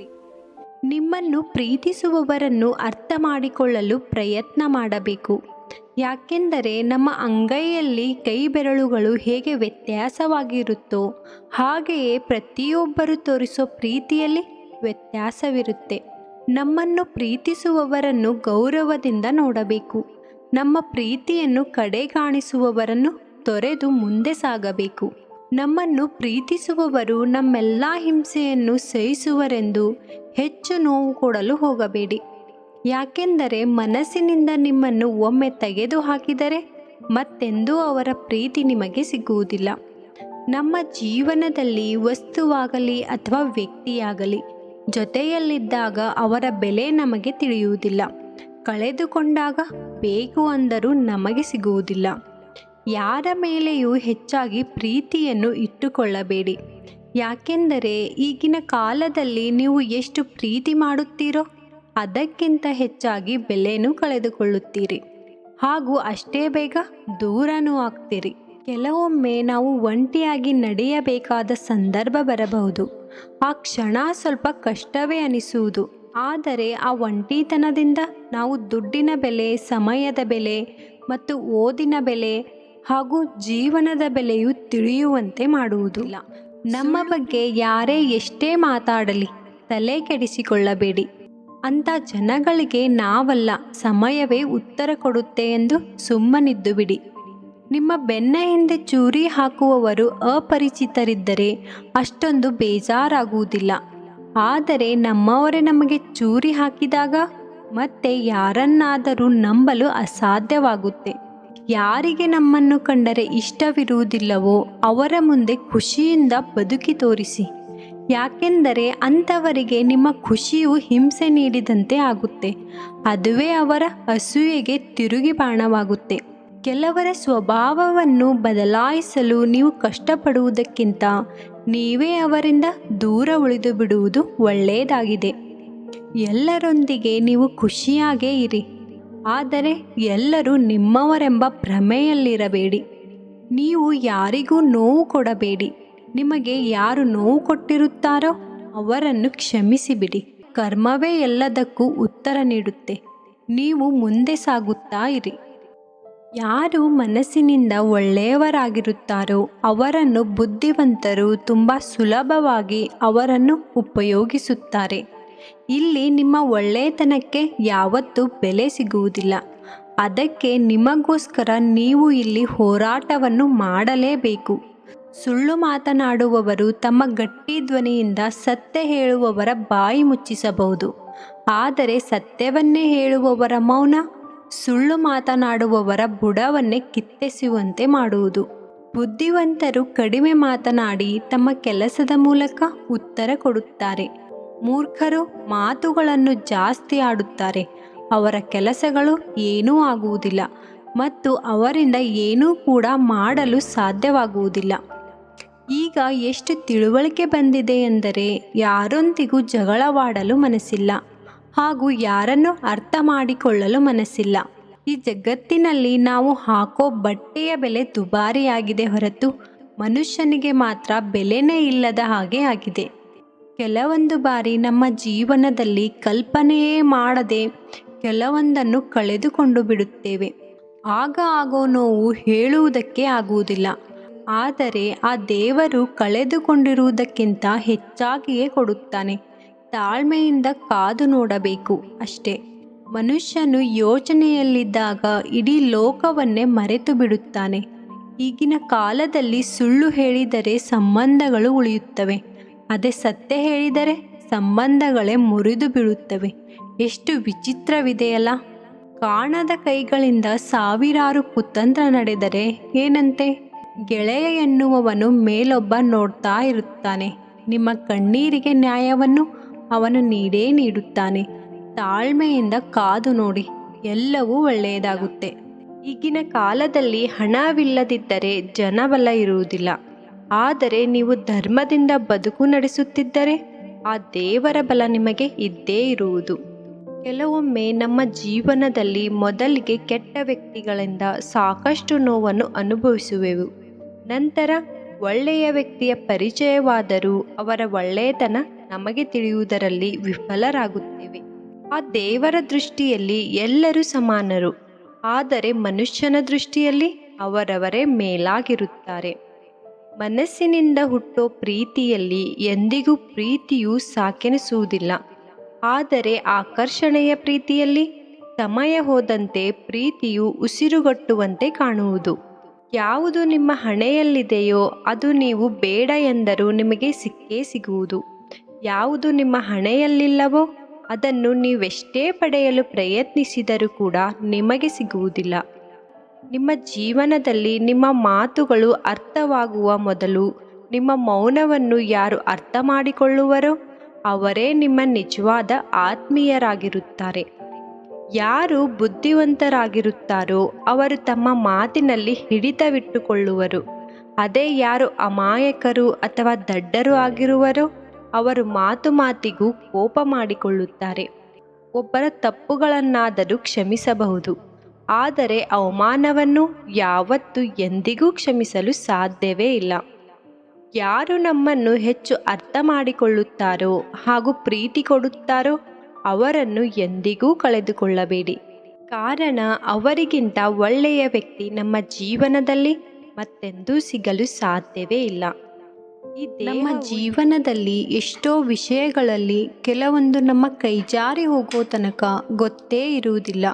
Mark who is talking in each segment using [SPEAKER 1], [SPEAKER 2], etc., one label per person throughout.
[SPEAKER 1] ಇರಿ ನಿಮ್ಮನ್ನು ಪ್ರೀತಿಸುವವರನ್ನು ಅರ್ಥ ಮಾಡಿಕೊಳ್ಳಲು ಪ್ರಯತ್ನ ಮಾಡಬೇಕು. ಯಾಕೆಂದರೆ ನಮ್ಮ ಅಂಗೈಯಲ್ಲಿ ಕೈ ಬೆರಳುಗಳು ಹೇಗೆ ವ್ಯತ್ಯಾಸವಾಗಿರುತ್ತೋ ಹಾಗೆಯೇ ಪ್ರತಿಯೊಬ್ಬರು ತೋರಿಸೋ ಪ್ರೀತಿಯಲ್ಲಿ ವ್ಯತ್ಯಾಸವಿರುತ್ತೆ. ನಮ್ಮನ್ನು ಪ್ರೀತಿಸುವವರನ್ನು ಗೌರವದಿಂದ ನೋಡಬೇಕು. ನಮ್ಮ ಪ್ರೀತಿಯನ್ನು ಕಡೆಗಾಣಿಸುವವರನ್ನು ತೊರೆದು ಮುಂದೆ ಸಾಗಬೇಕು. ನಮ್ಮನ್ನು ಪ್ರೀತಿಸುವವರು ನಮ್ಮೆಲ್ಲ ಹಿಂಸೆಯನ್ನು ಸಹಿಸುವರೆಂದು ಹೆಚ್ಚು ನೋವು ಕೊಡಲು ಹೋಗಬೇಡಿ. ಯಾಕೆಂದರೆ ಮನಸ್ಸಿನಿಂದ ನಿಮ್ಮನ್ನು ಒಮ್ಮೆ ತೆಗೆದು ಹಾಕಿದರೆ ಮತ್ತೆಂದೂ ಅವರ ಪ್ರೀತಿ ನಿಮಗೆ ಸಿಗುವುದಿಲ್ಲ. ನಮ್ಮ ಜೀವನದಲ್ಲಿ ವಸ್ತುವಾಗಲಿ ಅಥವಾ ವ್ಯಕ್ತಿಯಾಗಲಿ, ಜೊತೆಯಲ್ಲಿದ್ದಾಗ ಅವರ ಬೆಲೆ ನಮಗೆ ತಿಳಿಯುವುದಿಲ್ಲ. ಕಳೆದುಕೊಂಡಾಗ ಬೇಕು ಅಂದರೂ ನಮಗೆ ಸಿಗುವುದಿಲ್ಲ. ಯಾರ ಮೇಲೆಯೂ ಹೆಚ್ಚಾಗಿ ಪ್ರೀತಿಯನ್ನು ಇಟ್ಟುಕೊಳ್ಳಬೇಡಿ. ಯಾಕೆಂದರೆ ಈಗಿನ ಕಾಲದಲ್ಲಿ ನೀವು ಎಷ್ಟು ಪ್ರೀತಿ ಮಾಡುತ್ತೀರೋ ಅದಕ್ಕಿಂತ ಹೆಚ್ಚಾಗಿ ಬೆಲೆನೂ ಕಳೆದುಕೊಳ್ಳುತ್ತೀರಿ. ಹಾಗೂ ಅಷ್ಟೇ ಬೇಗ ದೂರನೂ ಆಗ್ತೀರಿ. ಕೆಲವೊಮ್ಮೆ ನಾವು ಒಂಟಿಯಾಗಿ ನಡೆಯಬೇಕಾದ ಸಂದರ್ಭ ಬರಬಹುದು. ಆ ಕ್ಷಣ ಸ್ವಲ್ಪ ಕಷ್ಟವೇ ಅನಿಸುವುದು. ಆದರೆ ಆ ಒಂಟಿತನದಿಂದ ನಾವು ದುಡ್ಡಿನ ಬೆಲೆ, ಸಮಯದ ಬೆಲೆ ಮತ್ತು ಓದಿನ ಬೆಲೆ ಹಾಗೂ ಜೀವನದ ಬೆಲೆಯು ತಿಳಿಯುವಂತೆ ಮಾಡುವುದಿಲ್ಲ. ನಮ್ಮ ಬಗ್ಗೆ ಯಾರೇ ಎಷ್ಟೇ ಮಾತಾಡಲಿ, ತಲೆ ಕೆಡಿಸಿಕೊಳ್ಳಬೇಡಿ. ಅಂಥ ಜನಗಳಿಗೆ ನಾವಲ್ಲ, ಸಮಯವೇ ಉತ್ತರ ಕೊಡುತ್ತೆ ಎಂದು ಸುಮ್ಮನಿದ್ದು ಬಿಡಿ. ನಿಮ್ಮ ಬೆನ್ನ ಹಿಂದೆ ಚೂರಿ ಹಾಕುವವರು ಅಪರಿಚಿತರಿದ್ದರೆ ಅಷ್ಟೊಂದು ಬೇಜಾರಾಗುವುದಿಲ್ಲ. ಆದರೆ ನಮ್ಮವರೇ ನಮಗೆ ಚೂರಿ ಹಾಕಿದಾಗ ಮತ್ತೆ ಯಾರನ್ನಾದರೂ ನಂಬಲು ಅಸಾಧ್ಯವಾಗುತ್ತೆ. ಯಾರಿಗೆ ನಮ್ಮನ್ನು ಕಂಡರೆ ಇಷ್ಟವಿರುವುದಿಲ್ಲವೋ ಅವರ ಮುಂದೆ ಖುಷಿಯಿಂದ ಬದುಕಿ ತೋರಿಸಿ. ಯಾಕೆಂದರೆ ಅಂಥವರಿಗೆ ನಿಮ್ಮ ಖುಷಿಯು ಹಿಂಸೆ ನೀಡಿದಂತೆ ಆಗುತ್ತೆ. ಅದುವೇ ಅವರ ಅಸೂಯೆಗೆ ತಿರುಗಿ ಬಾಣವಾಗುತ್ತೆ. ಕೆಲವರ ಸ್ವಭಾವವನ್ನು ಬದಲಾಯಿಸಲು ನೀವು ಕಷ್ಟಪಡುವುದಕ್ಕಿಂತ ನೀವೇ ಅವರಿಂದ ದೂರ ಉಳಿದು ಬಿಡುವುದು ಒಳ್ಳೆಯದಾಗಿದೆ. ಎಲ್ಲರೊಂದಿಗೆ ನೀವು ಖುಷಿಯಾಗೇ ಇರಿ. ಆದರೆ ಎಲ್ಲರೂ ನಿಮ್ಮವರೆಂಬ ಭ್ರಮೆಯಲ್ಲಿರಬೇಡಿ. ನೀವು ಯಾರಿಗೂ ನೋವು ಕೊಡಬೇಡಿ. ನಿಮಗೆ ಯಾರು ನೋವು ಕೊಟ್ಟಿರುತ್ತಾರೋ ಅವರನ್ನು ಕ್ಷಮಿಸಿಬಿಡಿ. ಕರ್ಮವೇ ಎಲ್ಲದಕ್ಕೂ ಉತ್ತರ ನೀಡುತ್ತೆ. ನೀವು ಮುಂದೆ ಸಾಗುತ್ತಾ ಇರಿ. ಯಾರು ಮನಸ್ಸಿನಿಂದ ಒಳ್ಳೆಯವರಾಗಿರುತ್ತಾರೋ ಅವರನ್ನು ಬುದ್ಧಿವಂತರು ತುಂಬ ಸುಲಭವಾಗಿ ಅವರನ್ನು ಉಪಯೋಗಿಸುತ್ತಾರೆ. ಇಲ್ಲಿ ನಿಮ್ಮ ಒಳ್ಳೆಯತನಕ್ಕೆ ಯಾವತ್ತೂ ಬೆಲೆ ಸಿಗುವುದಿಲ್ಲ. ಅದಕ್ಕೆ ನಿಮಗೋಸ್ಕರ ನೀವು ಇಲ್ಲಿ ಹೋರಾಟವನ್ನು ಮಾಡಲೇಬೇಕು. ಸುಳ್ಳು ಮಾತನಾಡುವವರು ತಮ್ಮ ಗಟ್ಟಿ ಧ್ವನಿಯಿಂದ ಸತ್ಯ ಹೇಳುವವರ ಬಾಯಿ ಮುಚ್ಚಿಸಬಹುದು. ಆದರೆ ಸತ್ಯವನ್ನೇ ಹೇಳುವವರ ಮೌನ? ಸುಳ್ಳು ಮಾತನಾಡುವವರ ಬುಡವನ್ನೇ ಕಿತ್ತೆಸುವಂತೆ ಮಾಡುವುದು. ಬುದ್ಧಿವಂತರು ಕಡಿಮೆ ಮಾತನಾಡಿ ತಮ್ಮ ಕೆಲಸದ ಮೂಲಕ ಉತ್ತರ ಕೊಡುತ್ತಾರೆ. ಮೂರ್ಖರು ಮಾತುಗಳನ್ನು ಜಾಸ್ತಿ ಆಡುತ್ತಾರೆ. ಅವರ ಕೆಲಸಗಳು ಏನೂ ಆಗುವುದಿಲ್ಲ ಮತ್ತು ಅವರಿಂದ ಏನೂ ಕೂಡ ಮಾಡಲು ಸಾಧ್ಯವಾಗುವುದಿಲ್ಲ. ಈಗ ಎಷ್ಟು ತಿಳುವಳಿಕೆ ಬಂದಿದೆ ಎಂದರೆ ಯಾರೊಂದಿಗೂ ಜಗಳವಾಡಲು ಮನಸ್ಸಿಲ್ಲ ಹಾಗೂ ಯಾರನ್ನು ಅರ್ಥ ಮಾಡಿಕೊಳ್ಳಲು ಮನಸ್ಸಿಲ್ಲ. ಈ ಜಗತ್ತಿನಲ್ಲಿ ನಾವು ಹಾಕೋ ಬಟ್ಟೆಯ ಬೆಲೆ ದುಬಾರಿಯಾಗಿದೆ ಹೊರತು ಮನುಷ್ಯನಿಗೆ ಮಾತ್ರ ಬೆಲೆನೇ ಇಲ್ಲದ ಹಾಗೆ ಆಗಿದೆ. ಕೆಲವೊಂದು ಬಾರಿ ನಮ್ಮ ಜೀವನದಲ್ಲಿ ಕಲ್ಪನೆಯೇ ಮಾಡದೆ ಕೆಲವೊಂದನ್ನು ಕಳೆದುಕೊಂಡು ಬಿಡುತ್ತೇವೆ. ಆಗ ಆಗೋ ನೋವು ಹೇಳುವುದಕ್ಕೆ ಆಗುವುದಿಲ್ಲ. ಆದರೆ ಆ ದೇವರು ಕಳೆದುಕೊಂಡಿರುವುದಕ್ಕಿಂತ ಹೆಚ್ಚಾಗಿಯೇ ಕೊಡುತ್ತಾನೆ. ತಾಳ್ಮೆಯಿಂದ ಕಾದು ನೋಡಬೇಕು ಅಷ್ಟೇ. ಮನುಷ್ಯನು ಯೋಚನೆಯಲ್ಲಿದ್ದಾಗ ಇಡೀ ಲೋಕವನ್ನೇ ಮರೆತು ಬಿಡುತ್ತಾನೆ. ಈಗಿನ ಕಾಲದಲ್ಲಿ ಸುಳ್ಳು ಹೇಳಿದರೆ ಸಂಬಂಧಗಳು ಉಳಿಯುತ್ತವೆ. ಅದೇ ಸತ್ಯ ಹೇಳಿದರೆ ಸಂಬಂಧಗಳೇ ಮುರಿದು ಬೀಳುತ್ತವೆ. ಎಷ್ಟು ವಿಚಿತ್ರವಿದೆಯಲ್ಲ. ಕಾಣದ ಕೈಗಳಿಂದ ಸಾವಿರಾರು ಕುತಂತ್ರ ನಡೆದರೆ ಏನಂತೆ. ಗೆಳೆಯ ಎನ್ನುವವನು ಮೇಲೊಬ್ಬ ನೋಡ್ತಾ ಇರುತ್ತಾನೆ. ನಿಮ್ಮ ಕಣ್ಣೀರಿಗೆ ನ್ಯಾಯವನ್ನು ಅವನು ನೀಡೇ ನೀಡುತ್ತಾನೆ. ತಾಳ್ಮೆಯಿಂದ ಕಾದು ನೋಡಿ, ಎಲ್ಲವೂ ಒಳ್ಳೆಯದಾಗುತ್ತೆ. ಈಗಿನ ಕಾಲದಲ್ಲಿ ಹಣವಿಲ್ಲದಿದ್ದರೆ ಜನಬಲ ಇರುವುದಿಲ್ಲ. ಆದರೆ ನೀವು ಧರ್ಮದಿಂದ ಬದುಕು ನಡೆಸುತ್ತಿದ್ದರೆ ಆ ದೇವರ ಬಲ ನಿಮಗೆ ಇದ್ದೇ ಇರುವುದು. ಕೆಲವೊಮ್ಮೆ ನಮ್ಮ ಜೀವನದಲ್ಲಿ ಮೊದಲಿಗೆ ಕೆಟ್ಟ ವ್ಯಕ್ತಿಗಳಿಂದ ಸಾಕಷ್ಟು ನೋವನ್ನು ಅನುಭವಿಸುವೆವು. ನಂತರ ಒಳ್ಳೆಯ ವ್ಯಕ್ತಿಯ ಪರಿಚಯವಾದರೂ ಅವರ ಒಳ್ಳೆಯತನ ನಮಗೆ ತಿಳಿಯುವುದರಲ್ಲಿ ವಿಫಲರಾಗುತ್ತೇವೆ. ಆ ದೇವರ ದೃಷ್ಟಿಯಲ್ಲಿ ಎಲ್ಲರೂ ಸಮಾನರು, ಆದರೆ ಮನುಷ್ಯನ ದೃಷ್ಟಿಯಲ್ಲಿ ಅವರವರೇ ಮೇಲಾಗಿರುತ್ತಾರೆ. ಮನಸ್ಸಿನಿಂದ ಹುಟ್ಟೋ ಪ್ರೀತಿಯಲ್ಲಿ ಎಂದಿಗೂ ಪ್ರೀತಿಯು ಸಾಕೆನಿಸುವುದಿಲ್ಲ. ಆದರೆ ಆಕರ್ಷಣೆಯ ಪ್ರೀತಿಯಲ್ಲಿ ಸಮಯ ಹೋದಂತೆ ಪ್ರೀತಿಯು ಉಸಿರುಗಟ್ಟುವಂತೆ ಕಾಣುವುದು. ಯಾವುದು ನಿಮ್ಮ ಹಣೆಯಲ್ಲಿದೆಯೋ ಅದು ನೀವು ಬೇಡ ಎಂದರೂ ನಿಮಗೆ ಸಿಕ್ಕೇ ಸಿಗುವುದು. ಯಾವುದು ನಿಮ್ಮ ಹಣೆಯಲ್ಲಿಲ್ಲವೋ ಅದನ್ನು ನೀವೆಷ್ಟೇ ಪಡೆಯಲು ಪ್ರಯತ್ನಿಸಿದರೂ ಕೂಡ ನಿಮಗೆ ಸಿಗುವುದಿಲ್ಲ. ನಿಮ್ಮ ಜೀವನದಲ್ಲಿ ನಿಮ್ಮ ಮಾತುಗಳು ಅರ್ಥವಾಗುವ ಮೊದಲು ನಿಮ್ಮ ಮೌನವನ್ನು ಯಾರು ಅರ್ಥ ಮಾಡಿಕೊಳ್ಳುವರೋ ಅವರೇ ನಿಮ್ಮ ನಿಜವಾದ ಆತ್ಮೀಯರಾಗಿರುತ್ತಾರೆ. ಯಾರು ಬುದ್ಧಿವಂತರಾಗಿರುತ್ತಾರೋ ಅವರು ತಮ್ಮ ಮಾತಿನಲ್ಲಿ ಹಿಡಿತವಿಟ್ಟುಕೊಳ್ಳುವರು. ಅದೇ ಯಾರು ಅಮಾಯಕರು ಅಥವಾ ದಡ್ಡರು ಆಗಿರುವರೋ ಅವರು ಮಾತು ಮಾತಿಗೂ ಕೋಪ ಮಾಡಿಕೊಳ್ಳುತ್ತಾರೆ. ಒಬ್ಬರ ತಪ್ಪುಗಳನ್ನಾದರೂ ಕ್ಷಮಿಸಬಹುದು. ಆದರೆ ಅವಮಾನವನ್ನು ಯಾವತ್ತೂ ಎಂದಿಗೂ ಕ್ಷಮಿಸಲು ಸಾಧ್ಯವೇ ಇಲ್ಲ. ಯಾರು ನಮ್ಮನ್ನು ಹೆಚ್ಚು ಅರ್ಥ ಮಾಡಿಕೊಳ್ಳುತ್ತಾರೋ ಹಾಗೂ ಪ್ರೀತಿ ಕೊಡುತ್ತಾರೋ ಅವರನ್ನು ಎಂದಿಗೂ ಕಳೆದುಕೊಳ್ಳಬೇಡಿ. ಕಾರಣ ಅವರಿಗಿಂತ ಒಳ್ಳೆಯ ವ್ಯಕ್ತಿ ನಮ್ಮ ಜೀವನದಲ್ಲಿ ಮತ್ತೆಂದೂ ಸಿಗಲು ಸಾಧ್ಯವೇ ಇಲ್ಲ. ನಮ್ಮ ಜೀವನದಲ್ಲಿ ಎಷ್ಟೋ ವಿಷಯಗಳಲ್ಲಿ ಕೆಲವೊಂದು ನಮ್ಮ ಕೈಜಾರಿ ಹೋಗೋ ತನಕ ಗೊತ್ತೇ ಇರುವುದಿಲ್ಲ.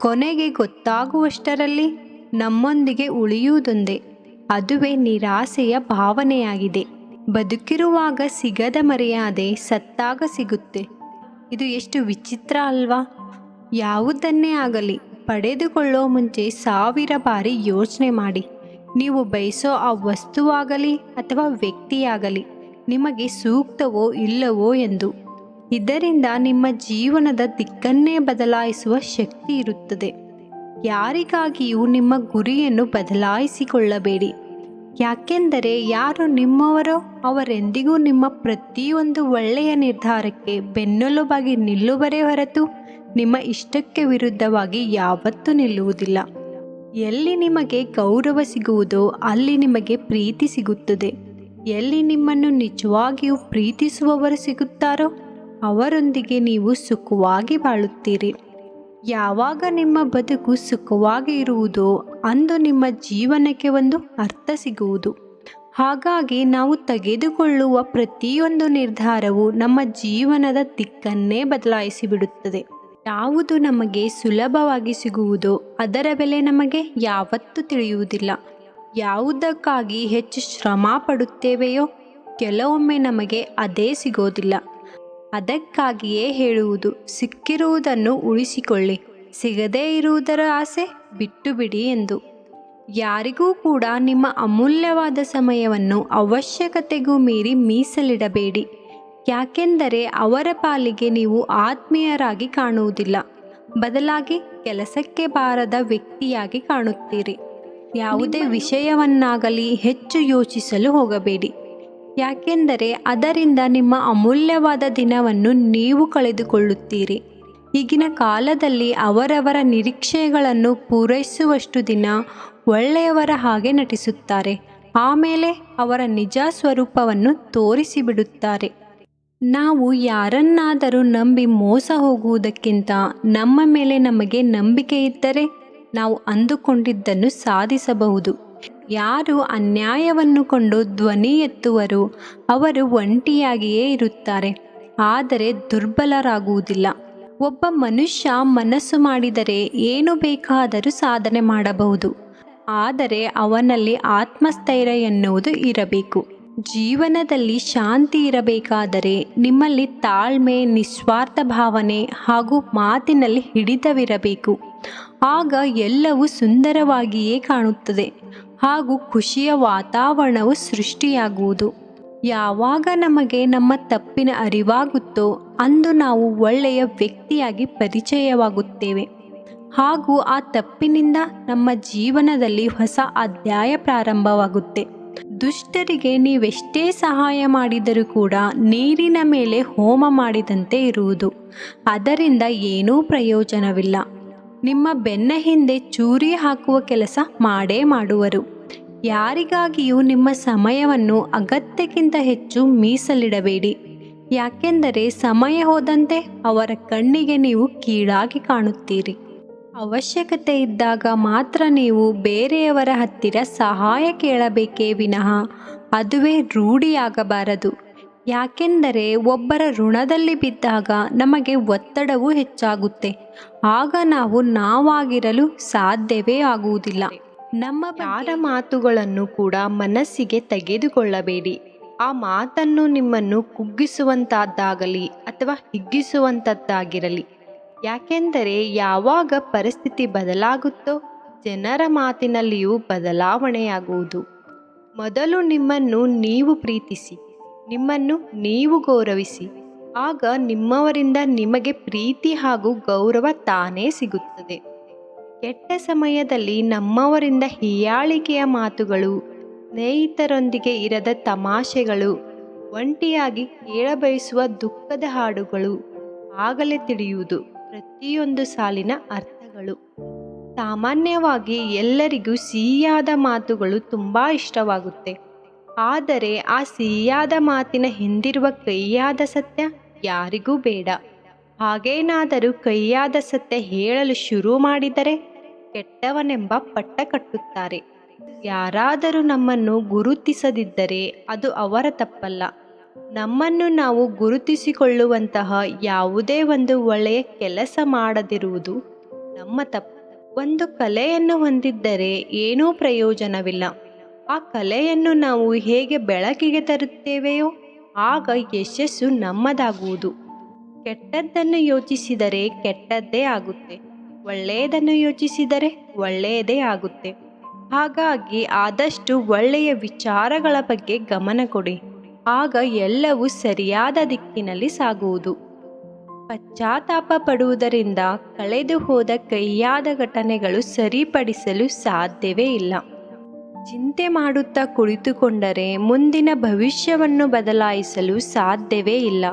[SPEAKER 1] ಕೊನೆಗೆ ಗೊತ್ತಾಗುವಷ್ಟರಲ್ಲಿ ನಮ್ಮೊಂದಿಗೆ ಉಳಿಯುವುದೊಂದೇ. ಅದುವೇ ನಿರಾಸೆಯ ಭಾವನೆಯಾಗಿದೆ. ಬದುಕಿರುವಾಗ ಸಿಗದ ಮರ್ಯಾದೆ ಸತ್ತಾಗ ಸಿಗುತ್ತೆ. ಇದು ಎಷ್ಟು ವಿಚಿತ್ರ ಅಲ್ವಾ? ಯಾವುದನ್ನೇ ಆಗಲಿ, ಪಡೆದುಕೊಳ್ಳೋ ಮುಂಚೆ ಸಾವಿರ ಬಾರಿ ಯೋಚನೆ ಮಾಡಿ. ನೀವು ಬಯಸೋ ಆ ವಸ್ತುವಾಗಲಿ ಅಥವಾ ವ್ಯಕ್ತಿಯಾಗಲಿ, ನಿಮಗೆ ಸೂಕ್ತವೋ ಇಲ್ಲವೋ ಎಂದು. ಇದರಿಂದ ನಿಮ್ಮ ಜೀವನದ ದಿಕ್ಕನ್ನೇ ಬದಲಾಯಿಸುವ ಶಕ್ತಿ ಇರುತ್ತದೆ. ಯಾರಿಗಾಗಿಯೂ ನಿಮ್ಮ ಗುರಿಯನ್ನು ಬದಲಾಯಿಸಿಕೊಳ್ಳಬೇಡಿ. ಯಾಕೆಂದರೆ ಯಾರು ನಿಮ್ಮವರೋ ಅವರೆಂದಿಗೂ ನಿಮ್ಮ ಪ್ರತಿಯೊಂದು ಒಳ್ಳೆಯ ನಿರ್ಧಾರಕ್ಕೆ ಬೆನ್ನೆಲುಬಾಗಿ ನಿಲ್ಲುವರೇ ಹೊರತು ನಿಮ್ಮ ಇಷ್ಟಕ್ಕೆ ವಿರುದ್ಧವಾಗಿ ಯಾವತ್ತೂ ನಿಲ್ಲುವುದಿಲ್ಲ. ಎಲ್ಲಿ ನಿಮಗೆ ಗೌರವ ಸಿಗುವುದೋ ಅಲ್ಲಿ ನಿಮಗೆ ಪ್ರೀತಿ ಸಿಗುತ್ತದೆ. ಎಲ್ಲಿ ನಿಮ್ಮನ್ನು ನಿಜವಾಗಿಯೂ ಪ್ರೀತಿಸುವವರು ಸಿಗುತ್ತಾರೋ ಅವರೊಂದಿಗೆ ನೀವು ಸುಖವಾಗಿ ಬಾಳುತ್ತೀರಿ. ಯಾವಾಗ ನಿಮ್ಮ ಬದುಕು ಸುಖವಾಗಿ ಇರುವುದೋ ಅಂದು ನಿಮ್ಮ ಜೀವನಕ್ಕೆ ಒಂದು ಅರ್ಥ ಸಿಗುವುದು. ಹಾಗಾಗಿ ನಾವು ತೆಗೆದುಕೊಳ್ಳುವ ಪ್ರತಿಯೊಂದು ನಿರ್ಧಾರವು ನಮ್ಮ ಜೀವನದ ದಿಕ್ಕನ್ನೇ ಬದಲಾಯಿಸಿಬಿಡುತ್ತದೆ ಯಾವುದು ನಮಗೆ ಸುಲಭವಾಗಿ ಸಿಗುವುದೋ ಅದರ ಬೆಲೆ ನಮಗೆ ಯಾವತ್ತೂ ತಿಳಿಯುವುದಿಲ್ಲ. ಯಾವುದಕ್ಕಾಗಿ ಹೆಚ್ಚು ಶ್ರಮ ಪಡುತ್ತೇವೆಯೋ ಕೆಲವೊಮ್ಮೆ ನಮಗೆ ಅದೇ ಸಿಗೋದಿಲ್ಲ. ಅದಕ್ಕಾಗಿಯೇ ಹೇಳುವುದು, ಸಿಕ್ಕಿರುವುದನ್ನು ಉಳಿಸಿಕೊಳ್ಳಿ. ಸಿಗದೇ ಇರುವುದರ ಆಸೆ ಬಿಟ್ಟು ಬಿಡಿ ಎಂದು. ಯಾರಿಗೂ ಕೂಡ ನಿಮ್ಮ ಅಮೂಲ್ಯವಾದ ಸಮಯವನ್ನು ಅವಶ್ಯಕತೆಗೂ ಮೀರಿ ಮೀಸಲಿಡಬೇಡಿ. ಯಾಕೆಂದರೆ ಅವರ ಪಾಲಿಗೆ ನೀವು ಆತ್ಮೀಯರಾಗಿ ಕಾಣುವುದಿಲ್ಲ. ಬದಲಾಗಿ ಕೆಲಸಕ್ಕೆ ಬಾರದ ವ್ಯಕ್ತಿಯಾಗಿ ಕಾಣುತ್ತೀರಿ. ಯಾವುದೇ ವಿಷಯವನ್ನಾಗಲಿ ಹೆಚ್ಚು ಯೋಚಿಸಲು ಹೋಗಬೇಡಿ. ಯಾಕೆಂದರೆ ಅದರಿಂದ ನಿಮ್ಮ ಅಮೂಲ್ಯವಾದ ದಿನವನ್ನು ನೀವು ಕಳೆದುಕೊಳ್ಳುತ್ತೀರಿ. ಈಗಿನ ಕಾಲದಲ್ಲಿ ಅವರವರ ನಿರೀಕ್ಷೆಗಳನ್ನು ಪೂರೈಸುವಷ್ಟು ದಿನ ಒಳ್ಳೆಯವರ ಹಾಗೆ ನಟಿಸುತ್ತಾರೆ. ಆಮೇಲೆ ಅವರ ನಿಜ ಸ್ವರೂಪವನ್ನು ತೋರಿಸಿಬಿಡುತ್ತಾರೆ. ನಾವು ಯಾರನ್ನಾದರೂ ನಂಬಿ ಮೋಸ ಹೋಗುವುದಕ್ಕಿಂತ ನಮ್ಮ ಮೇಲೆ ನಮಗೆ ನಂಬಿಕೆ ಇದ್ದರೆ ನಾವು ಅಂದುಕೊಂಡಿದ್ದನ್ನು ಸಾಧಿಸಬಹುದು. ಯಾರು ಅನ್ಯಾಯವನ್ನು ಕೊಂಡು ಧ್ವನಿ ಎತ್ತುವರು, ಅವರು ಒಂಟಿಯಾಗಿಯೇ ಇರುತ್ತಾರೆ, ಆದರೆ ದುರ್ಬಲರಾಗುವುದಿಲ್ಲ. ಒಬ್ಬ ಮನುಷ್ಯ ಮನಸ್ಸು ಮಾಡಿದರೆ ಏನು ಬೇಕಾದರೂ ಸಾಧನೆ ಮಾಡಬಹುದು, ಆದರೆ ಅವನಲ್ಲಿ ಆತ್ಮಸ್ಥೈರ್ಯ ಎನ್ನುವುದು ಇರಬೇಕು. ಜೀವನದಲ್ಲಿ ಶಾಂತಿ ಇರಬೇಕಾದರೆ ನಿಮ್ಮಲ್ಲಿ ತಾಳ್ಮೆ, ನಿಸ್ವಾರ್ಥ ಭಾವನೆ ಹಾಗೂ ಮಾತಿನಲ್ಲಿ ಹಿಡಿತವಿರಬೇಕು. ಆಗ ಎಲ್ಲವೂ ಸುಂದರವಾಗಿಯೇ ಕಾಣುತ್ತದೆ. ಹಾಗೂ ಖುಷಿಯ ವಾತಾವರಣವು ಸೃಷ್ಟಿಯಾಗುವುದು. ಯಾವಾಗ ನಮಗೆ ನಮ್ಮ ತಪ್ಪಿನ ಅರಿವಾಗುತ್ತೋ ಅಂದು ನಾವು ಒಳ್ಳೆಯ ವ್ಯಕ್ತಿಯಾಗಿ ಪರಿಚಯವಾಗುತ್ತೇವೆ. ಹಾಗೂ ಆ ತಪ್ಪಿನಿಂದ ನಮ್ಮ ಜೀವನದಲ್ಲಿ ಹೊಸ ಅಧ್ಯಾಯ ಪ್ರಾರಂಭವಾಗುತ್ತೆ. ದುಷ್ಟರಿಗೆ ನೀವೆಷ್ಟೇ ಸಹಾಯ ಮಾಡಿದರೂ ಕೂಡ ನೀರಿನ ಮೇಲೆ ಹೋಮ ಮಾಡಿದಂತೆ ಇರುವುದು. ಅದರಿಂದ ಏನೂ ಪ್ರಯೋಜನವಿಲ್ಲ. ನಿಮ್ಮ ಬೆನ್ನ ಹಿಂದೆ ಚೂರಿ ಹಾಕುವ ಕೆಲಸ ಮಾಡೇ ಮಾಡುವರು. ಯಾರಿಗಾಗಿಯೂ ನಿಮ್ಮ ಸಮಯವನ್ನು ಅಗತ್ಯಕ್ಕಿಂತ ಹೆಚ್ಚು ಮೀಸಲಿಡಬೇಡಿ. ಯಾಕೆಂದರೆ ಸಮಯ ಹೋದಂತೆ ಅವರ ಕಣ್ಣಿಗೆ ನೀವು ಕೀಳಾಗಿ ಕಾಣುತ್ತೀರಿ. ಅವಶ್ಯಕತೆ ಇದ್ದಾಗ ಮಾತ್ರ ನೀವು ಬೇರೆಯವರ ಹತ್ತಿರ ಸಹಾಯ ಕೇಳಬೇಕೇ ವಿನಃ. ಅದುವೇ ರೂಢಿಯಾಗಬಾರದು. ಯಾಕೆಂದರೆ ಒಬ್ಬರ ಋಣದಲ್ಲಿ ಬಿದ್ದಾಗ ನಮಗೆ ಒತ್ತಡವು ಹೆಚ್ಚಾಗುತ್ತೆ. ಆಗ ನಾವು ನಾವಾಗಿರಲು ಸಾಧ್ಯವೇ ಆಗುವುದಿಲ್ಲ. ನಮ್ಮ ಯಾರ ಮಾತುಗಳನ್ನು ಕೂಡ ಮನಸ್ಸಿಗೆ ತೆಗೆದುಕೊಳ್ಳಬೇಡಿ. ಆ ಮಾತನ್ನು ನಿಮ್ಮನ್ನು ಕುಗ್ಗಿಸುವಂತಹದ್ದಾಗಲಿ ಅಥವಾ ಹಿಗ್ಗಿಸುವಂಥದ್ದಾಗಿರಲಿ ಯಾಕೆಂದರೆ ಯಾವಾಗ ಪರಿಸ್ಥಿತಿ ಬದಲಾಗುತ್ತೋ ಜನರ ಮಾತಿನಲ್ಲಿಯೂ ಬದಲಾವಣೆಯಾಗುವುದು. ಮೊದಲು ನಿಮ್ಮನ್ನು ನೀವು ಪ್ರೀತಿಸಿ. ನಿಮ್ಮನ್ನು ನೀವು ಗೌರವಿಸಿ. ಆಗ ನಿಮ್ಮವರಿಂದ ನಿಮಗೆ ಪ್ರೀತಿ ಹಾಗೂ ಗೌರವ ತಾನೇ ಸಿಗುತ್ತದೆ. ಕೆಟ್ಟ ಸಮಯದಲ್ಲಿ ನಮ್ಮವರಿಂದ ಹೀಯಾಳಿಕೆಯ ಮಾತುಗಳು, ಸ್ನೇಹಿತರೊಂದಿಗೆ ಇರದ ತಮಾಷೆಗಳು, ಒಂಟಿಯಾಗಿ ಕೇಳಬಯಸುವ ದುಃಖದ ಹಾಡುಗಳು ಆಗಲೇ ತಿಳಿಯುವುದು ಪ್ರತಿಯೊಂದು ಸಾಲಿನ ಅರ್ಥಗಳು. ಸಾಮಾನ್ಯವಾಗಿ ಎಲ್ಲರಿಗೂ ಸಿಹಿಯಾದ ಮಾತುಗಳು ತುಂಬ ಇಷ್ಟವಾಗುತ್ತೆ. ಆದರೆ ಆ ಸಿಹಿಯಾದ ಮಾತಿನ ಹಿಂದಿರುವ ಕೈಯಾದ ಸತ್ಯ ಯಾರಿಗೂ ಬೇಡ. ಹಾಗೇನಾದರೂ ಕೈಯಾದ ಸತ್ಯ ಹೇಳಲು ಶುರು ಮಾಡಿದರೆ ಕೆಟ್ಟವನೆಂಬ ಪಟ್ಟ ಕಟ್ಟುತ್ತಾರೆ. ಯಾರಾದರೂ ನಮ್ಮನ್ನು ಗುರುತಿಸದಿದ್ದರೆ ಅದು ಅವರ ತಪ್ಪಲ್ಲ. ನಮ್ಮನ್ನು ನಾವು ಗುರುತಿಸಿಕೊಳ್ಳುವಂತಹ ಯಾವುದೇ ಒಂದು ಒಳ್ಳೆಯ ಕೆಲಸ ಮಾಡದಿರುವುದು ನಮ್ಮ ತಪ್ಪು. ಒಂದು ಕಲೆಯನ್ನು ಹೊಂದಿದ್ದರೆ ಏನೂ ಪ್ರಯೋಜನವಿಲ್ಲ. ಆ ಕಲೆಯನ್ನು ನಾವು ಹೇಗೆ ಬೆಳಕಿಗೆ ತರುತ್ತೇವೆಯೋ ಆಗ ಯಶಸ್ಸು ನಮ್ಮದಾಗುವುದು. ಕೆಟ್ಟದ್ದನ್ನು ಯೋಚಿಸಿದರೆ ಕೆಟ್ಟದ್ದೇ ಆಗುತ್ತೆ. ಒಳ್ಳೆಯದನ್ನು ಯೋಚಿಸಿದರೆ ಒಳ್ಳೆಯದೇ ಆಗುತ್ತೆ. ಹಾಗಾಗಿ ಆದಷ್ಟು ಒಳ್ಳೆಯ ವಿಚಾರಗಳ ಬಗ್ಗೆ ಗಮನ ಕೊಡಿ. ಆಗ ಎಲ್ಲವೂ ಸರಿಯಾದ ದಿಕ್ಕಿನಲ್ಲಿ ಸಾಗುವುದು. ಪಶ್ಚಾತ್ತಾಪ ಪಡುವುದರಿಂದ ಕಳೆದು ಹೋದ ಕೈಯಾದ ಘಟನೆಗಳು ಸರಿಪಡಿಸಲು ಸಾಧ್ಯವೇ ಇಲ್ಲ. ಚಿಂತೆ ಮಾಡುತ್ತಾ ಕುಳಿತುಕೊಂಡರೆ ಮುಂದಿನ ಭವಿಷ್ಯವನ್ನು ಬದಲಾಯಿಸಲು ಸಾಧ್ಯವೇ ಇಲ್ಲ.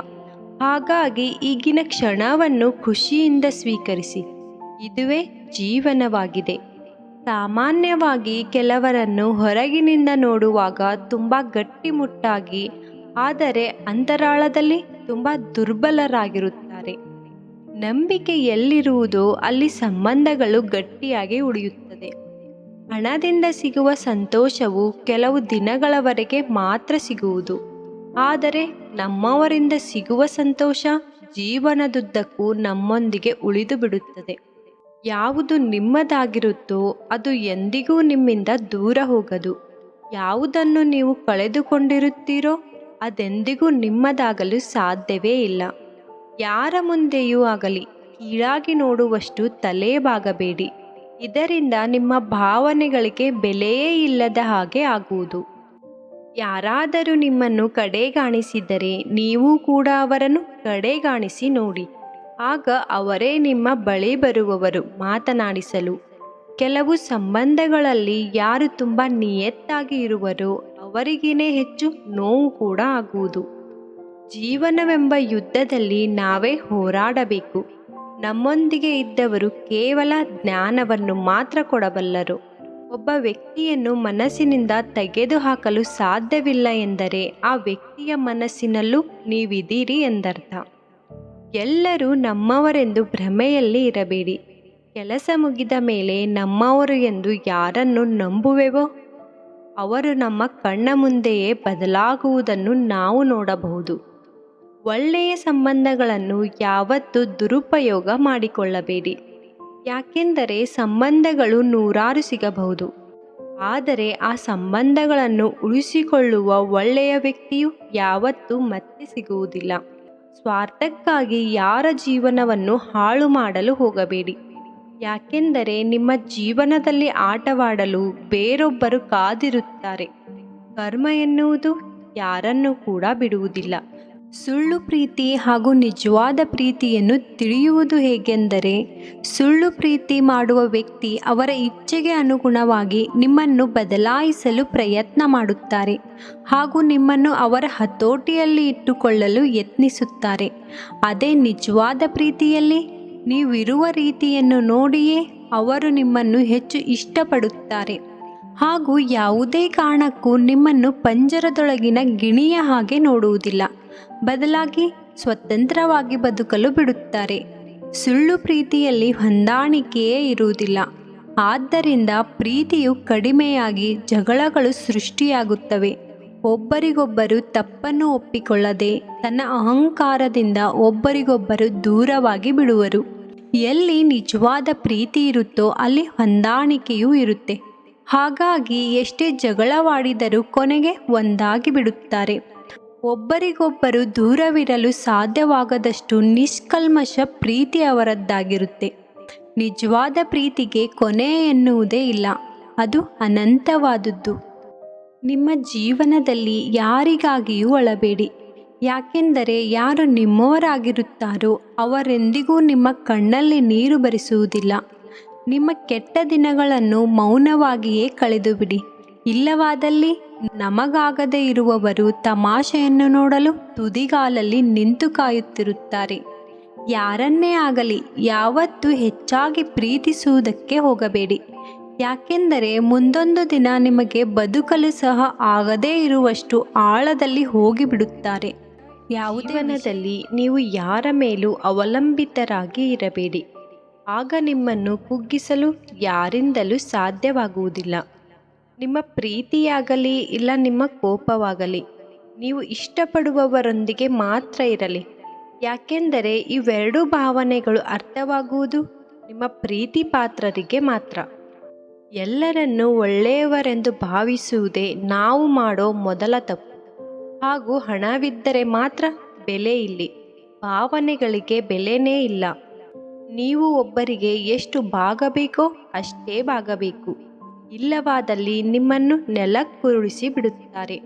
[SPEAKER 1] ಹಾಗಾಗಿ ಈಗಿನ ಕ್ಷಣವನ್ನು ಖುಷಿಯಿಂದ ಸ್ವೀಕರಿಸಿ. ಇದುವೇ ಜೀವನವಾಗಿದೆ. ಸಾಮಾನ್ಯವಾಗಿ ಕೆಲವರನ್ನು ಹೊರಗಿನಿಂದ ನೋಡುವಾಗ ತುಂಬ ಗಟ್ಟಿಮುಟ್ಟಾಗಿ, ಆದರೆ ಅಂತರಾಳದಲ್ಲಿ ತುಂಬ ದುರ್ಬಲರಾಗಿರುತ್ತಾರೆ. ನಂಬಿಕೆ ಎಲ್ಲಿರುವುದೋ ಅಲ್ಲಿ ಸಂಬಂಧಗಳು ಗಟ್ಟಿಯಾಗಿ ಉಳಿಯುತ್ತದೆ ಹಣದಿಂದ ಸಿಗುವ ಸಂತೋಷವು ಕೆಲವು ದಿನಗಳವರೆಗೆ ಮಾತ್ರ ಸಿಗುವುದು. ಆದರೆ ನಮ್ಮವರಿಂದ ಸಿಗುವ ಸಂತೋಷ ಜೀವನದುದ್ದಕ್ಕೂ ನಮ್ಮೊಂದಿಗೆ ಉಳಿದು ಬಿಡುತ್ತದೆ. ಯಾವುದು ನಿಮ್ಮದಾಗಿರುತ್ತೋ ಅದು ಎಂದಿಗೂ ನಿಮ್ಮಿಂದ ದೂರ ಹೋಗದು. ಯಾವುದನ್ನು ನೀವು ಕಳೆದುಕೊಂಡಿರುತ್ತೀರೋ ಅದೆಂದಿಗೂ ನಿಮ್ಮದಾಗಲು ಸಾಧ್ಯವೇ ಇಲ್ಲ. ಯಾರ ಮುಂದೆಯೂ ಆಗಲಿ, ಕೀಳಾಗಿ ನೋಡುವಷ್ಟು ತಲೆ ಬಾಗಬೇಡಿ. ಇದರಿಂದ ನಿಮ್ಮ ಭಾವನೆಗಳಿಗೆ ಬೆಲೆಯೇ ಇಲ್ಲದ ಹಾಗೆ ಆಗುವುದು. ಯಾರಾದರೂ ನಿಮ್ಮನ್ನು ಕಡೆಗಾಣಿಸಿದರೆ ನೀವು ಕೂಡ ಅವರನ್ನು ಕಡೆಗಾಣಿಸಿ ನೋಡಿ. ಆಗ ಅವರೇ ನಿಮ್ಮ ಬಳಿ ಬರುವವರು ಮಾತನಾಡಿಸಲು. ಕೆಲವು ಸಂಬಂಧಗಳಲ್ಲಿ ಯಾರು ತುಂಬ ನಿಯತ್ತಾಗಿ ಇರುವರೋ ಅವರಿಗೇನೆ ಹೆಚ್ಚು ನೋವು ಕೂಡ ಆಗುವುದು. ಜೀವನವೆಂಬ ಯುದ್ಧದಲ್ಲಿ ನಾವೇ ಹೋರಾಡಬೇಕು. ನಮ್ಮೊಂದಿಗೆ ಇದ್ದವರು ಕೇವಲ ಜ್ಞಾನವನ್ನು ಮಾತ್ರ ಕೊಡಬಲ್ಲರು. ಒಬ್ಬ ವ್ಯಕ್ತಿಯನ್ನು ಮನಸ್ಸಿನಿಂದ ತೆಗೆದುಹಾಕಲು ಸಾಧ್ಯವಿಲ್ಲ ಎಂದರೆ ಆ ವ್ಯಕ್ತಿಯ ಮನಸ್ಸಿನಲ್ಲೂ ನೀವಿದ್ದೀರಿ ಎಂದರ್ಥ. ಎಲ್ಲರೂ ನಮ್ಮವರೆಂದು ಭ್ರಮೆಯಲ್ಲಿ ಇರಬೇಡಿ. ಕೆಲಸ ಮುಗಿದ ಮೇಲೆ ನಮ್ಮವರು ಎಂದು ಯಾರನ್ನು ನಂಬುವೆವೋ? ಅವರು ನಮ್ಮ ಕಣ್ಣ ಮುಂದೆಯೇ ಬದಲಾಗುವುದನ್ನು ನಾವು ನೋಡಬಹುದು. ಒಳ್ಳೆಯ ಸಂಬಂಧಗಳನ್ನು ಯಾವತ್ತೂ ದುರುಪಯೋಗ ಮಾಡಿಕೊಳ್ಳಬೇಡಿ. ಯಾಕೆಂದರೆ ಸಂಬಂಧಗಳು ನೂರಾರು ಸಿಗಬಹುದು. ಆದರೆ ಆ ಸಂಬಂಧಗಳನ್ನು ಉಳಿಸಿಕೊಳ್ಳುವ ಒಳ್ಳೆಯ ವ್ಯಕ್ತಿಯು ಯಾವತ್ತೂ ಮತ್ತೆ ಸಿಗುವುದಿಲ್ಲ. ಸ್ವಾರ್ಥಕ್ಕಾಗಿ ಯಾರ ಜೀವನವನ್ನು ಹಾಳು ಮಾಡಲು ಹೋಗಬೇಡಿ. ಯಾಕೆಂದರೆ ನಿಮ್ಮ ಜೀವನದಲ್ಲಿ ಆಟವಾಡಲು ಬೇರೊಬ್ಬರು ಕಾದಿರುತ್ತಾರೆ. ಕರ್ಮ ಎನ್ನುವುದು ಯಾರನ್ನು ಕೂಡ ಬಿಡುವುದಿಲ್ಲ. ಸುಳ್ಳು ಪ್ರೀತಿ ಹಾಗೂ ನಿಜವಾದ ಪ್ರೀತಿಯನ್ನು ತಿಳಿಯುವುದು ಹೇಗೆಂದರೆ, ಸುಳ್ಳು ಪ್ರೀತಿ ಮಾಡುವ ವ್ಯಕ್ತಿ ಅವರ ಇಚ್ಛೆಗೆ ಅನುಗುಣವಾಗಿ ನಿಮ್ಮನ್ನು ಬದಲಾಯಿಸಲು ಪ್ರಯತ್ನ ಮಾಡುತ್ತಾರೆ ಹಾಗೂ ನಿಮ್ಮನ್ನು ಅವರ ಹತೋಟಿಯಲ್ಲಿ ಇಟ್ಟುಕೊಳ್ಳಲು ಯತ್ನಿಸುತ್ತಾರೆ. ಅದೇ ನಿಜವಾದ ಪ್ರೀತಿಯಲ್ಲಿ ನೀವಿರುವ ರೀತಿಯನ್ನು ನೋಡಿಯೇ ಅವರು ನಿಮ್ಮನ್ನು ಹೆಚ್ಚು ಇಷ್ಟಪಡುತ್ತಾರೆ ಹಾಗೂ ಯಾವುದೇ ಕಾರಣಕ್ಕೂ ನಿಮ್ಮನ್ನು ಪಂಜರದೊಳಗಿನ ಗಿಣಿಯ ಹಾಗೆ ನೋಡುವುದಿಲ್ಲ. ಬದಲಾಗಿ ಸ್ವತಂತ್ರವಾಗಿ ಬದುಕಲು ಬಿಡುತ್ತಾರೆ. ಸುಳ್ಳು ಪ್ರೀತಿಯಲ್ಲಿ ಹೊಂದಾಣಿಕೆಯೇ ಇರುವುದಿಲ್ಲ. ಆದ್ದರಿಂದ ಪ್ರೀತಿಯು ಕಡಿಮೆಯಾಗಿ ಜಗಳಗಳು ಸೃಷ್ಟಿಯಾಗುತ್ತವೆ. ಒಬ್ಬರಿಗೊಬ್ಬರು ತಪ್ಪನ್ನು ಒಪ್ಪಿಕೊಳ್ಳದೆ ತನ್ನ ಅಹಂಕಾರದಿಂದ ಒಬ್ಬರಿಗೊಬ್ಬರು ದೂರವಾಗಿ ಬಿಡುವರು. ಎಲ್ಲಿ ನಿಜವಾದ ಪ್ರೀತಿ ಇರುತ್ತೋ ಅಲ್ಲಿ ಹೊಂದಾಣಿಕೆಯೂ ಇರುತ್ತೆ. ಹಾಗಾಗಿ ಎಷ್ಟೇ ಜಗಳವಾಡಿದರೂ ಕೊನೆಗೆ ಒಂದಾಗಿ ಬಿಡುತ್ತಾರೆ. ಒಬ್ಬರಿಗೊಬ್ಬರು ದೂರವಿರಲು ಸಾಧ್ಯವಾಗದಷ್ಟು ನಿಷ್ಕಲ್ಮಶ ಪ್ರೀತಿ ಅವರದ್ದಾಗಿರುತ್ತೆ. ನಿಜವಾದ ಪ್ರೀತಿಗೆ ಕೊನೆ ಎನ್ನುವುದೇ ಇಲ್ಲ, ಅದು ಅನಂತವಾದದ್ದು. ನಿಮ್ಮ ಜೀವನದಲ್ಲಿ ಯಾರಿಗಾಗಿಯೂ ಅಳಬೇಡಿ ಯಾಕೆಂದರೆ ಯಾರು ನಿಮ್ಮವರಾಗಿರುತ್ತಾರೋ ಅವರೆಂದಿಗೂ ನಿಮ್ಮ ಕಣ್ಣಲ್ಲಿ ನೀರು ಬರಿಸುವುದಿಲ್ಲ. ನಿಮ್ಮ ಕೆಟ್ಟ ದಿನಗಳನ್ನು ಮೌನವಾಗಿಯೇ ಕಳೆದುಬಿಡಿ. ಇಲ್ಲವಾದಲ್ಲಿ ನಮಗಾಗದೇ ಇರುವವರು ತಮಾಷೆಯನ್ನು ನೋಡಲು ತುದಿಗಾಲಲ್ಲಿ ನಿಂತು ಕಾಯುತ್ತಿರುತ್ತಾರೆ. ಯಾರನ್ನೇ ಆಗಲಿ ಯಾವತ್ತೂ ಹೆಚ್ಚಾಗಿ ಪ್ರೀತಿಸುವುದಕ್ಕೆ ಹೋಗಬೇಡಿ. ಯಾಕೆಂದರೆ ಮುಂದೊಂದು ದಿನ ನಿಮಗೆ ಬದುಕಲು ಸಹ ಆಗದೇ ಇರುವಷ್ಟು ಆಳದಲ್ಲಿ ಹೋಗಿಬಿಡುತ್ತಾರೆ. ಯಾವುದನದಲ್ಲಿ ನೀವು ಯಾರ ಮೇಲೂ ಅವಲಂಬಿತರಾಗಿ ಇರಬೇಡಿ. ಆಗ ನಿಮ್ಮನ್ನು ಕುಗ್ಗಿಸಲು ಯಾರಿಂದಲೂ ಸಾಧ್ಯವಾಗುವುದಿಲ್ಲ. ನಿಮ್ಮ ಪ್ರೀತಿಯಾಗಲಿ ಇಲ್ಲ ನಿಮ್ಮ ಕೋಪವಾಗಲಿ, ನೀವು ಇಷ್ಟಪಡುವವರೊಂದಿಗೆ ಮಾತ್ರ ಇರಲಿ. ಯಾಕೆಂದರೆ ಇವೆರಡೂ ಭಾವನೆಗಳು ಅರ್ಥವಾಗುವುದು ನಿಮ್ಮ ಪ್ರೀತಿ ಪಾತ್ರರಿಗೆ ಮಾತ್ರ. ಎಲ್ಲರನ್ನೂ ಒಳ್ಳೆಯವರೆಂದು ಭಾವಿಸುವುದೇ ನಾವು ಮಾಡೋ ಮೊದಲ ತಪ್ಪು. ಹಾಗೂ ಹಣವಿದ್ದರೆ ಮಾತ್ರ ಬೆಲೆ ಇಲ್ಲಿ, ಭಾವನೆಗಳಿಗೆ ಬೆಲೆನೇ ಇಲ್ಲ. ನೀವು ಒಬ್ಬರಿಗೆ ಎಷ್ಟು ಬಾಗಬೇಕೋ ಅಷ್ಟೇ ಬಾಗಬೇಕು. ಇಲ್ಲವಾದಲ್ಲಿ ನಿಮ್ಮನ್ನು ನೆಲಕ್ಕುರುಳಿಸಿ ಬಿಡುತ್ತಾರೆ.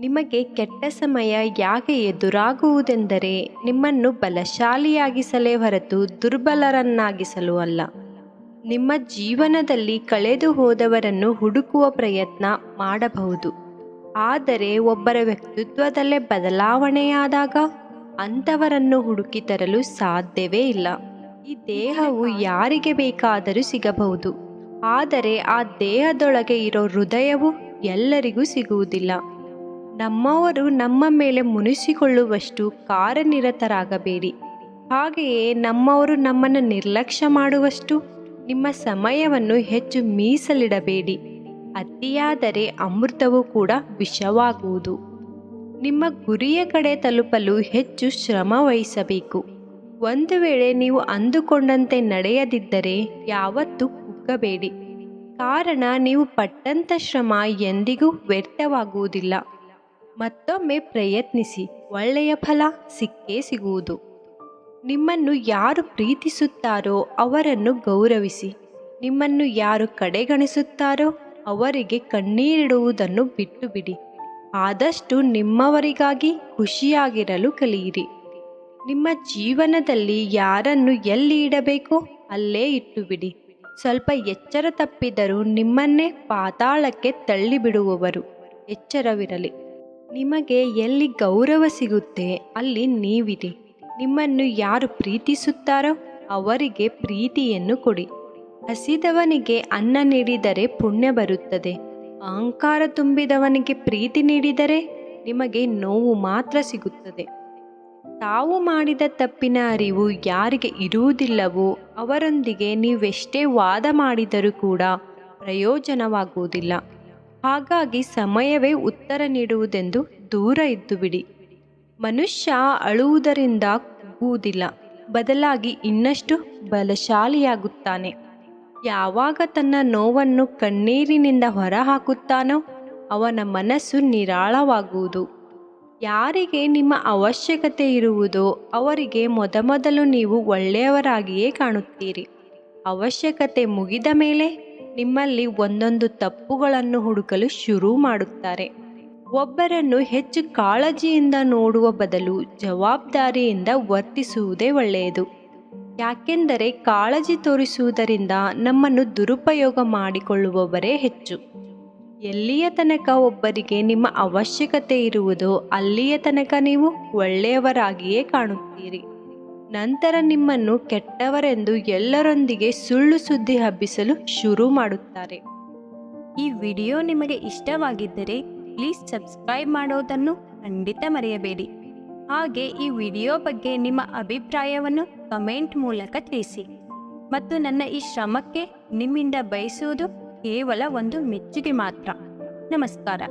[SPEAKER 1] ನಿಮಗೆ ಕೆಟ್ಟ ಸಮಯ ಯಾಕೆ ಎದುರಾಗುವುದೆಂದರೆ ನಿಮ್ಮನ್ನು ಬಲಶಾಲಿಯಾಗಿಸಲೇ ಹೊರತು ದುರ್ಬಲರನ್ನಾಗಿಸಲು ಅಲ್ಲ. ನಿಮ್ಮ ಜೀವನದಲ್ಲಿ ಕಳೆದು ಹೋದವರನ್ನು ಹುಡುಕುವ ಪ್ರಯತ್ನ ಮಾಡಬಹುದು. ಆದರೆ ಒಬ್ಬರ ವ್ಯಕ್ತಿತ್ವದಲ್ಲೇ ಬದಲಾವಣೆಯಾದಾಗ ಅಂಥವರನ್ನು ಹುಡುಕಿ ತರಲು ಸಾಧ್ಯವೇ ಇಲ್ಲ. ಈ ದೇಹವು ಯಾರಿಗೆ ಬೇಕಾದರೂ ಸಿಗಬಹುದು. ಆದರೆ ಆ ದೇಹದೊಳಗೆ ಇರೋ ಹೃದಯವು ಎಲ್ಲರಿಗೂ ಸಿಗುವುದಿಲ್ಲ. ನಮ್ಮವರು ನಮ್ಮ ಮೇಲೆ ಮುನಿಸಿಕೊಳ್ಳುವಷ್ಟು ಕಾರ್ಯನಿರತರಾಗಬೇಡಿ. ಹಾಗೆಯೇ ನಮ್ಮವರು ನಮ್ಮನ್ನು ನಿರ್ಲಕ್ಷ್ಯ ಮಾಡುವಷ್ಟು ನಿಮ್ಮ ಸಮಯವನ್ನು ಹೆಚ್ಚು ಮೀಸಲಿಡಬೇಡಿ. ಅತಿಯಾದರೆ ಅಮೃತವೂ ಕೂಡ ವಿಷವಾಗುವುದು. ನಿಮ್ಮ ಗುರಿಯ ಕಡೆ ತಲುಪಲು ಹೆಚ್ಚು ಶ್ರಮ ವಹಿಸಬೇಕು. ಒಂದು ವೇಳೆ ನೀವು ಅಂದುಕೊಂಡಂತೆ ನಡೆಯದಿದ್ದರೆ ಯಾವತ್ತೂ ಕುಗ್ಗಬೇಡಿ ಕಾರಣ ನೀವು ಪಟ್ಟಂಥ ಶ್ರಮ ಎಂದಿಗೂ ವ್ಯರ್ಥವಾಗುವುದಿಲ್ಲ. ಮತ್ತೊಮ್ಮೆ ಪ್ರಯತ್ನಿಸಿ, ಒಳ್ಳೆಯ ಫಲ ಸಿಕ್ಕೇ ಸಿಗುವುದು. ನಿಮ್ಮನ್ನು ಯಾರು ಪ್ರೀತಿಸುತ್ತಾರೋ ಅವರನ್ನು ಗೌರವಿಸಿ. ನಿಮ್ಮನ್ನು ಯಾರು ಕಡೆಗಣಿಸುತ್ತಾರೋ ಅವರಿಗೆ ಕಣ್ಣೀರಿಡುವುದನ್ನು ಬಿಟ್ಟು ಬಿಡಿ ಆದಷ್ಟು ನಿಮ್ಮವರಿಗಾಗಿ ಖುಷಿಯಾಗಿರಲು ಕಲಿಯಿರಿ. ನಿಮ್ಮ ಜೀವನದಲ್ಲಿ ಯಾರನ್ನು ಎಲ್ಲಿ ಇಡಬೇಕೋ ಅಲ್ಲೇ ಇಟ್ಟು ಬಿಡಿ ಸ್ವಲ್ಪ ಎಚ್ಚರ ತಪ್ಪಿದರೂ ನಿಮ್ಮನ್ನೇ ಪಾತಾಳಕ್ಕೆ ತಳ್ಳಿಬಿಡುವವರು. ಎಚ್ಚರವಿರಲಿ. ನಿಮಗೆ ಎಲ್ಲಿ ಗೌರವ ಸಿಗುತ್ತೆ ಅಲ್ಲಿ ನೀವಿರಿ. ನಿಮ್ಮನ್ನು ಯಾರು ಪ್ರೀತಿಸುತ್ತಾರೋ ಅವರಿಗೆ ಪ್ರೀತಿಯನ್ನು ಕೊಡಿ. ಹಸಿದವನಿಗೆ ಅನ್ನ ನೀಡಿದರೆ ಪುಣ್ಯ ಬರುತ್ತದೆ. ಅಹಂಕಾರ ತುಂಬಿದವನಿಗೆ ಪ್ರೀತಿ ನೀಡಿದರೆ ನಿಮಗೆ ನೋವು ಮಾತ್ರ ಸಿಗುತ್ತದೆ. ತಾವು ಮಾಡಿದ ತಪ್ಪಿನ ಅರಿವು ಯಾರಿಗೆ ಇರುವುದಿಲ್ಲವೋ ಅವರೊಂದಿಗೆ ನೀವೆಷ್ಟೇ ವಾದ ಮಾಡಿದರೂ ಕೂಡ ಪ್ರಯೋಜನವಾಗುವುದಿಲ್ಲ. ಹಾಗಾಗಿ ಸಮಯವೇ ಉತ್ತರ ನೀಡುವುದೆಂದು ದೂರ ಇದ್ದು ಬಿಡಿ ಮನುಷ್ಯ ಅಳುವುದರಿಂದ ಕುಗ್ಗುವುದಿಲ್ಲ ಬದಲಾಗಿ ಇನ್ನಷ್ಟು ಬಲಶಾಲಿಯಾಗುತ್ತಾನೆ. ಯಾವಾಗ ತನ್ನ ನೋವನ್ನು ಕಣ್ಣೀರಿನಿಂದ ಹೊರಹಾಕುತ್ತಾನೋ ಅವನ ಮನಸ್ಸು ನಿರಾಳವಾಗುವುದು. ಯಾರಿಗೆ ನಿಮ್ಮ ಅವಶ್ಯಕತೆ ಇರುವುದೋ ಅವರಿಗೆ ಮೊದಮೊದಲು ನೀವು ಒಳ್ಳೆಯವರಾಗಿಯೇ ಕಾಣುತ್ತೀರಿ. ಅವಶ್ಯಕತೆ ಮುಗಿದ ಮೇಲೆ ನಿಮ್ಮಲ್ಲಿ ಒಂದೊಂದು ತಪ್ಪುಗಳನ್ನು ಹುಡುಕಲು ಶುರು ಮಾಡುತ್ತಾರೆ. ಒಬ್ಬರನ್ನು ಹೆಚ್ಚು ಕಾಳಜಿಯಿಂದ ನೋಡುವ ಬದಲು ಜವಾಬ್ದಾರಿಯಿಂದ ವರ್ತಿಸುವುದೇ ಒಳ್ಳೆಯದು. ಯಾಕೆಂದರೆ ಕಾಳಜಿ ತೋರಿಸುವುದರಿಂದ ನಮ್ಮನ್ನು ದುರುಪಯೋಗ ಮಾಡಿಕೊಳ್ಳುವವರೇ ಹೆಚ್ಚು. ಎಲ್ಲಿಯ ತನಕ ಒಬ್ಬರಿಗೆ ನಿಮ್ಮ ಅವಶ್ಯಕತೆ ಇರುವುದೋ ಅಲ್ಲಿಯ ತನಕ ನೀವು ಒಳ್ಳೆಯವರಾಗಿಯೇ ಕಾಣುತ್ತೀರಿ. ನಂತರ ನಿಮ್ಮನ್ನು ಕೆಟ್ಟವರೆಂದು ಎಲ್ಲರೊಂದಿಗೆ ಸುಳ್ಳು ಸುದ್ದಿ ಹಬ್ಬಿಸಲು ಶುರು ಮಾಡುತ್ತಾರೆ.
[SPEAKER 2] ಈ ವಿಡಿಯೋ ನಿಮಗೆ ಇಷ್ಟವಾಗಿದ್ದರೆ ಪ್ಲೀಸ್ ಸಬ್ಸ್ಕ್ರೈಬ್ ಮಾಡೋದನ್ನು ಖಂಡಿತ ಮರೆಯಬೇಡಿ. ಹಾಗೆ ಈ ವಿಡಿಯೋ ಬಗ್ಗೆ ನಿಮ್ಮ ಅಭಿಪ್ರಾಯವನ್ನು ಕಮೆಂಟ್ ಮೂಲಕ ತಿಳಿಸಿ. ಮತ್ತು ನನ್ನ ಈ ಶ್ರಮಕ್ಕೆ ನಿಮ್ಮಿಂದ ಬಯಸುವುದು ಕೇವಲ ಒಂದು ಮೆಚ್ಚುಗೆ ಮಾತ್ರ. ನಮಸ್ಕಾರ.